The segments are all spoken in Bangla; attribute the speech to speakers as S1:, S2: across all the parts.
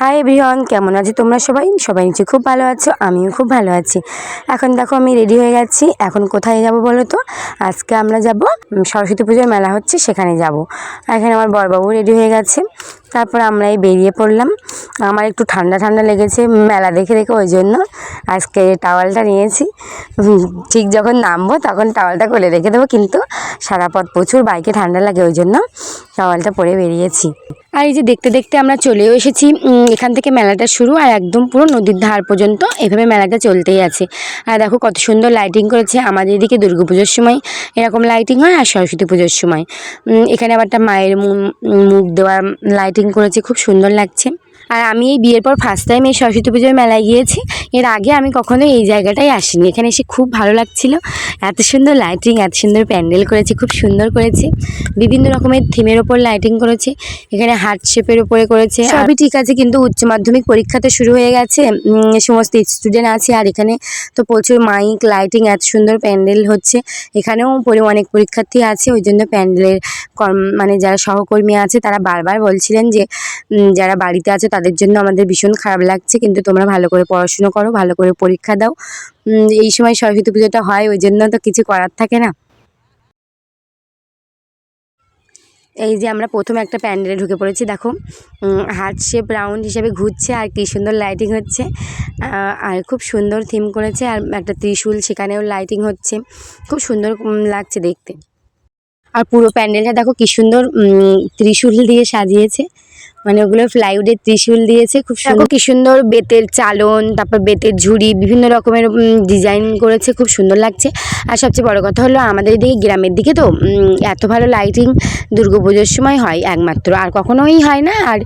S1: হাই এভরিওয়ান কেমন আছে তোমরা সবাই? সবাই নিচে খুব ভালো আছো, আমিও খুব ভালো আছি। এখন দেখো আমি রেডি হয়ে গেছি, এখন কোথায় যাব বলো তো? আজকে আমরা যাব সরস্বতী পুজোর মেলা হচ্ছে, সেখানে যাব। এখানে আমার বরবাবু রেডি হয়ে গেছে। তারপর আমরা এই বেরিয়ে পড়লাম। আমার একটু ঠান্ডা ঠান্ডা লেগেছে মেলা দেখে দেখে, ওই জন্য আজকে টাওয়ালটা নিয়েছি। ঠিক যখন নামবো তখন টাওয়ালটা খুলে রেখে দেবো, কিন্তু সারা পথ প্রচুর বাইকে ঠান্ডা লাগে, ওই জন্য টাওয়ালটা পরে বেরিয়েছি। আর এই যে দেখতে দেখতে আমরা চলেও এসেছি এখান থেকে মেলাটা শুরু আর একদম পুরো নদীর ধার পর্যন্ত এভাবে মেলাটা চলতেই আছে। আর দেখো কত সুন্দর লাইটিং করেছে, আমাদের এদিকে দুর্গা পুজোর সময় এরকম লাইটিং হয় আর সরস্বতী পুজোর সময়। এখানে আবার একটা মায়ের মুখ দেওয়া লাইটিং করেছে খুব সুন্দর লাগছে। আর আমি এই বিয়ের পর ফার্স্ট টাইম এই সরস্বতী পুজোর মেলায় গিয়েছি। এর আগে আমি কখনো এই জায়গাটায় আসিনি। এখানে এসে খুব ভালো লাগছিল। এত সুন্দর লাইটিং এত সুন্দর প্যান্ডেল করেছে, খুব সুন্দর করেছে। বিভিন্ন রকমের থিমের ওপর লাইটিং করেছে। এখানে হার্ট শেপের উপরে করেছে। সবই ঠিক আছে, কিন্তু উচ্চ মাধ্যমিক পরীক্ষা তো শুরু হয়ে গেছে। সমস্ত স্টুডেন্ট আছে, আর এখানে তো প্রচুর মাইক লাইটিং এত সুন্দর প্যান্ডেল হচ্ছে। এখানেও পরি, অনেক পরীক্ষার্থী আছে, ওই জন্য প্যান্ডেলের মানে যারা সহকর্মী আছে, তারা বারবার বলছিলেন যে যারা বাড়িতে আছে তাদের জন্য আমাদের ভীষণ খারাপ লাগছে, কিন্তু তোমরা ভালো করে পড়াশুনো করো, ভালো করে পরীক্ষা দাও। এই সময় সরস্বতী পুজোটা হয়, ওই জন্য তো কিছু করার থাকে না। এই যে আমরা প্রথমে একটা প্যান্ডেলে ঢুকে পড়েছি, দেখো। হার্ট শেপ রাউন্ড হিসেবে ঘুরছে, আর কি সুন্দর লাইটিং হচ্ছে। আর খুব সুন্দর থিম করেছে, আর একটা ত্রিশূল সেখানেও লাইটিং হচ্ছে। খুব সুন্দর লাগছে দেখতে। আর পুরো প্যান্ডেলটা দেখো কি সুন্দর ত্রিশূল দিয়ে সাজিয়েছে। মানে ওগুলো প্লাইউডের ত্রিশূল দিয়েছে খুব সুন্দর কি সুন্দর বেতের চালন তারপর বেতের ঝুড়ি বিভিন্ন রকমের ডিজাইন করেছে খুব সুন্দর লাগছে। আর সবচেয়ে বড় কথা হলো আমাদের এদিকে গ্রামের দিকে তো এত ভালো লাইটিং দুর্গাপুজোর সময় হয় একমাত্র। আর কখনোই হয় না আর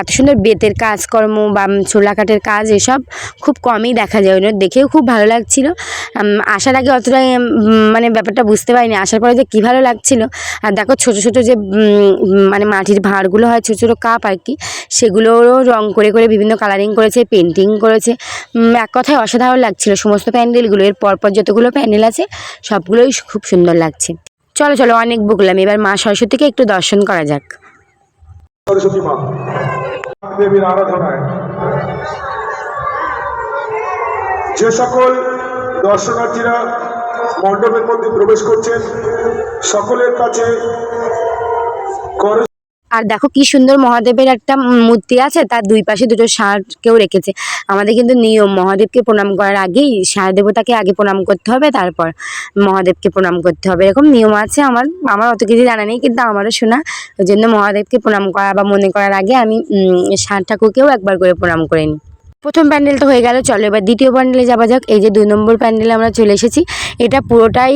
S1: এত সুন্দর বেতের কাজকর্ম বা ছোলা কাঠের কাজ এসব খুব কমই দেখা যায়। ওই দেখেও খুব ভালো লাগছিল। আসার আগে অতটা উম, মানে ব্যাপারটা বুঝতে পারিনি। আসার পরে যে কী ভালো লাগছিল আর দেখো ছোট ছোট যে মানে মাটির ভাঁড়গুলো হয় ছোট ছোট কাপ আর কি, সেগুলোরও রং করে করে বিভিন্ন কালারিং করেছে পেন্টিং করেছে। এক কথায় অসাধারণ লাগছিল সমস্ত প্যান্ডেলগুলো এর পরপর যতগুলো প্যান্ডেল আছে, সবগুলোই খুব সুন্দর লাগছে। চলো চলো, অনেক বকলাম। এবার মা সরস্বতীকে একটু দর্শন করা যাক।
S2: যে সকল দর্শনার্থীরা মণ্ডপের মধ্যে প্রবেশ করছেন, সকলের কাছে
S1: আর দেখো কি সুন্দর মহাদেবের একটা মূর্তি আছে, তার দুই পাশে দুটো ষাঁড়কেও রেখেছে। আমাদের কিন্তু নিয়ম, মহাদেবকে প্রণাম করার আগেই ষাঁড় দেবতাকে আগে প্রণাম করতে হবে, তারপর মহাদেবকে প্রণাম করতে হবে। এরকম নিয়ম আছে আমার আমার অত কিছু জানা নেই, কিন্তু আমারও শোনা। ওই জন্য মহাদেবকে প্রণাম করা বা মনে করার আগে আমি ষাঁড় ঠাকুরকেও একবার করে প্রণাম করে নিই। প্রথম প্যান্ডেল তো হয়ে গেল, চলো এবার দ্বিতীয় প্যান্ডেলে যাওয়া যাক। এই যে দুই নম্বর প্যান্ডেলে আমরা চলে এসেছি। এটা পুরোটাই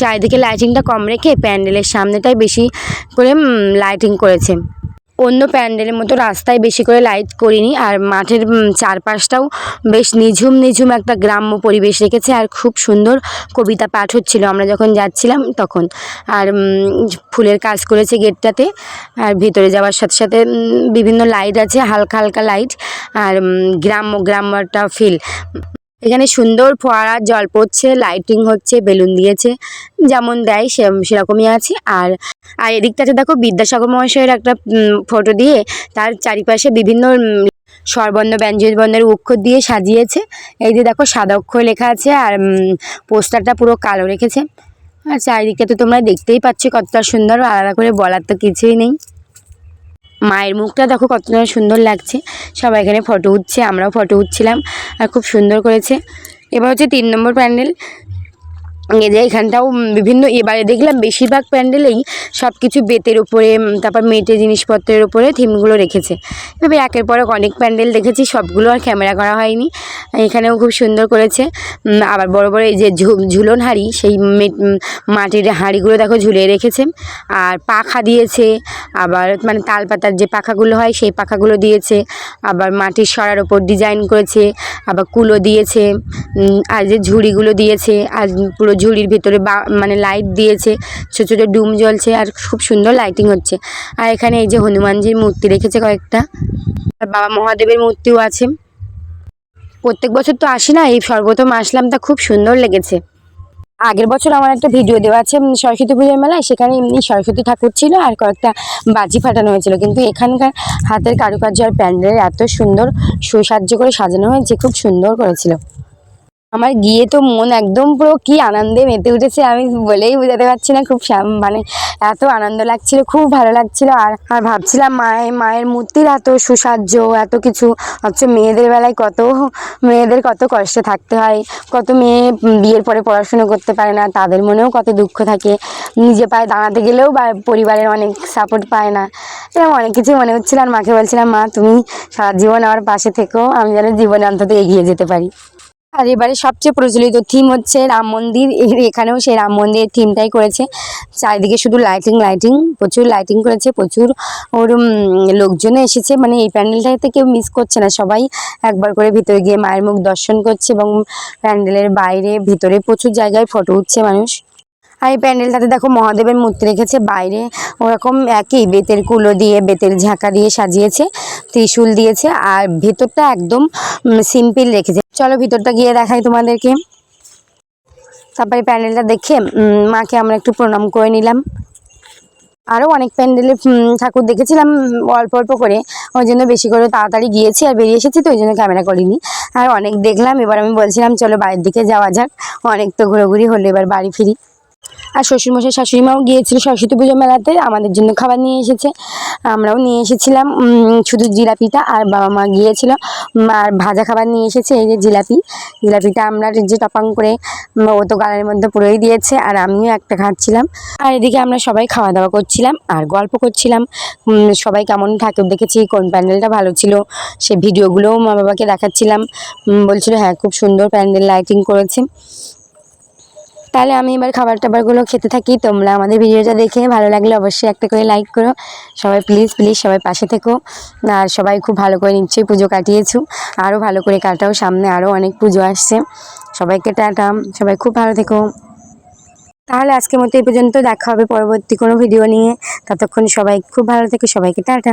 S1: চারিদিকে লাইটিংটা কম রেখে প্যান্ডেলের সামনেটাই বেশি করে লাইটিং করেছে। অন্য প্যান্ডেলের মতো রাস্তায় বেশি করে লাইট করিনি আর মাঠের চারপাশটাও বেশ নিঝুম নিঝুম একটা গ্রাম্য পরিবেশ রেখেছে আর খুব সুন্দর কবিতা পাঠ হচ্ছিল আমরা যখন যাচ্ছিলাম তখন। আর ফুলের কাজ করেছে গেটটাতে আর ভিতরে যাওয়ার সাথে সাথে বিভিন্ন লাইট আছে, হালকা হালকা লাইট আর গ্রাম্য গ্রাম্য একটা ফিল এখানে সুন্দর ফোয়ারা, জল পড়ছে লাইটিং হচ্ছে, বেলুন দিয়েছে, যেমন দেয় সে সেরকমই আছে। আর আর এদিকটাতে দেখো বিদ্যাসাগর মহাশয়ের একটা ফটো দিয়ে তার চারিপাশে বিভিন্ন স্বরবর্ণ ব্যঞ্জনবর্ণের অক্ষর দিয়ে সাজিয়েছে। এই যে দেখো সাদা অক্ষর লেখা আছে আর পোস্টারটা পুরো কালো রেখেছে। আর চারিদিকটা তো তোমরা দেখতেই পাচ্ছ কতটা সুন্দর, আলাদা করে বলার তো কিছুই নেই। মায়ের মুখটা দেখো কতটা সুন্দর লাগছে। সবাই এখানে ফটো উঠছে, আমরাও ফটো উঠছিলাম, আর খুব সুন্দর করেছে। এবার হচ্ছে তিন নম্বর প্যান্ডেল। এ যে এখানটাও বিভিন্ন, এবারে দেখলাম বেশিরভাগ প্যান্ডেলেই সব কিছু বেতের উপরে তারপর মেটে জিনিসপত্রের উপরে থিমগুলো রেখেছে। এভাবে একের পর অনেক প্যান্ডেল দেখেছি, সবগুলো আর ক্যামেরা করা হয়নি। এখানেও খুব সুন্দর করেছে। আবার বড় বড় এই যে ঝুলন হাঁড়ি, সেই মাটির হাঁড়িগুলো দেখো ঝুলিয়ে রেখেছে। আর পাখা দিয়েছে, আবার মানে তাল পাতার যে পাখাগুলো হয়, সেই পাখাগুলো দিয়েছে। আবার মাটির সরার ওপর ডিজাইন করেছে, আবার কুলো দিয়েছে আর যে ঝুড়িগুলো দিয়েছে, আর পুরো ঝুড়ির ভিতরে বা মানে লাইট দিয়েছে। ছোটো ছোটো ডুম জ্বলছে, আর খুব সুন্দর লাইটিং হচ্ছে। আর এখানে এই যে হনুমানজির মূর্তি রেখেছে কয়েকটা। আর বাবা মহাদেবের মূর্তিও আছে। প্রত্যেক বছর তো আসি না, এই সর্বপ্রথম আসলাম, তা খুব সুন্দর লেগেছে। আগের বছর আমার একটা ভিডিও দেওয়া আছে সরস্বতী পুজোর মেলায়, সেখানে এমনি সরস্বতী ঠাকুর ছিল আর কয়েকটা বাজি ফাটানো হয়েছিল, কিন্তু এখানকার হাতের কারুকার্য আর প্যান্ডেল এত সুন্দর সুসাহ্য করে সাজানো হয়েছে, খুব সুন্দর করেছিল। আমার গিয়ে তো মন একদম পুরো কি আনন্দে মেতে উঠেছে, আমি বলেই বোঝাতে পারছি না খুব মানে এত আনন্দ লাগছিল, খুব ভালো লাগছিল। আর আর ভাবছিলাম মায়ের মায়ের মূর্তির এত সুসাজ্য, এত কিছু অথচ মেয়েদের বেলায় কত, মেয়েদের কত কষ্টে থাকতে হয়, কত মেয়ে বিয়ের পরে পড়াশুনো করতে পারে না, তাদের মনেও কত দুঃখ থাকে। নিজে পায়ে দাঁড়াতে গেলেও বা পরিবারের অনেক সাপোর্ট পায় না। এরকম অনেক কিছু মনে হচ্ছিল আর মাকে বলছিলাম, মা, তুমি সারা জীবন আমার পাশে থেকো, আমি যেন জীবনে অন্তত এগিয়ে যেতে পারি। আর এবারে সবচেয়ে প্রচলিত থিম হচ্ছে রাম মন্দির। এখানেও সেই রাম মন্দিরের থিমটাই করেছে। চারিদিকে শুধু লাইটিং লাইটিং প্রচুর লাইটিং করেছে, প্রচুর ওর লোকজনে এসেছে। মানে এই প্যান্ডেলটাতে কেউ মিস করছে না। সবাই একবার করে ভিতরে গিয়ে মায়ের মুখ দর্শন করছে এবং প্যান্ডেলের বাইরে, ভিতরে প্রচুর জায়গায় ফটো উঠছে মানুষ। আর এই প্যান্ডেলটাতে দেখো মহাদেবের মূর্তি রেখেছে বাইরে। ওরকম একই বেতের কুলো দিয়ে বেতের ঝাঁকা দিয়ে সাজিয়েছে, ত্রিশূল দিয়েছে আর ভেতরটা একদম সিম্পল রেখেছে। চলো ভিতরটা গিয়ে দেখাই তোমাদেরকে। তারপরে প্যান্ডেলটা দেখে মাকে আমরা একটু প্রণাম করে নিলাম। আরও অনেক প্যান্ডেলে ঠাকুর দেখেছিলাম অল্প অল্প করে। ওই জন্য বেশি করে তাড়াতাড়ি গিয়েছি আর বেরিয়ে এসেছি তো, ওই জন্য ক্যামেরা করিনি। আর অনেক দেখলাম, এবার আমি বলছিলাম, চলো বাড়ির দিকে যাওয়া যাক। অনেক তো ঘোরাঘুরি হলো, এবার বাড়ি ফিরি। আর শ্বশুরমশাই শাশুড়ি মাও গিয়েছিল সরস্বতী পুজো মেলাতে, আমাদের জন্য খাবার নিয়ে এসেছে। আমরাও নিয়ে এসেছিলাম শুধু জিলাপিটা আর বাবা মা গিয়েছিল। আর ভাজা খাবার নিয়ে এসেছে, এই যে জিলাপি। জিলাপিটা আমরা যে টপাং করে ও তো গালের মধ্যে পুরোই দিয়েছে, আর আমিও একটা খাচ্ছিলাম। আর এদিকে আমরা সবাই খাওয়া দাওয়া করছিলাম, আর গল্প করছিলাম। সবাই কেমন ঠাকুর দেখেছি, কোন প্যান্ডেলটা ভালো ছিল, সে ভিডিওগুলোও মা বাবাকে দেখাচ্ছিলাম। বলছিল হ্যাঁ খুব সুন্দর প্যান্ডেল লাইটিং করেছে। তাহলে আমি এবার খাবার টাবারগুলো খেতে থাকি। তোমরা আমাদের ভিডিওটা দেখে ভালো লাগলে অবশ্যই একটা করে লাইক করো। সবাই প্লিজ প্লিজ সবাই পাশে থেকো। আর সবাই খুব ভালো করে নিশ্চয়ই পুজো কাটিয়েছো। আরও ভালো করে কাটাও, সামনে আরও অনেক পুজো আসছে। সবাইকে টাটা, সবাই খুব ভালো থেকো। তাহলে আজকের মতো এই পর্যন্ত, দেখা হবে পরবর্তী কোনো ভিডিও নিয়ে। ততক্ষণ সবাই খুব ভালো থেকো, সবাইকে টাটা।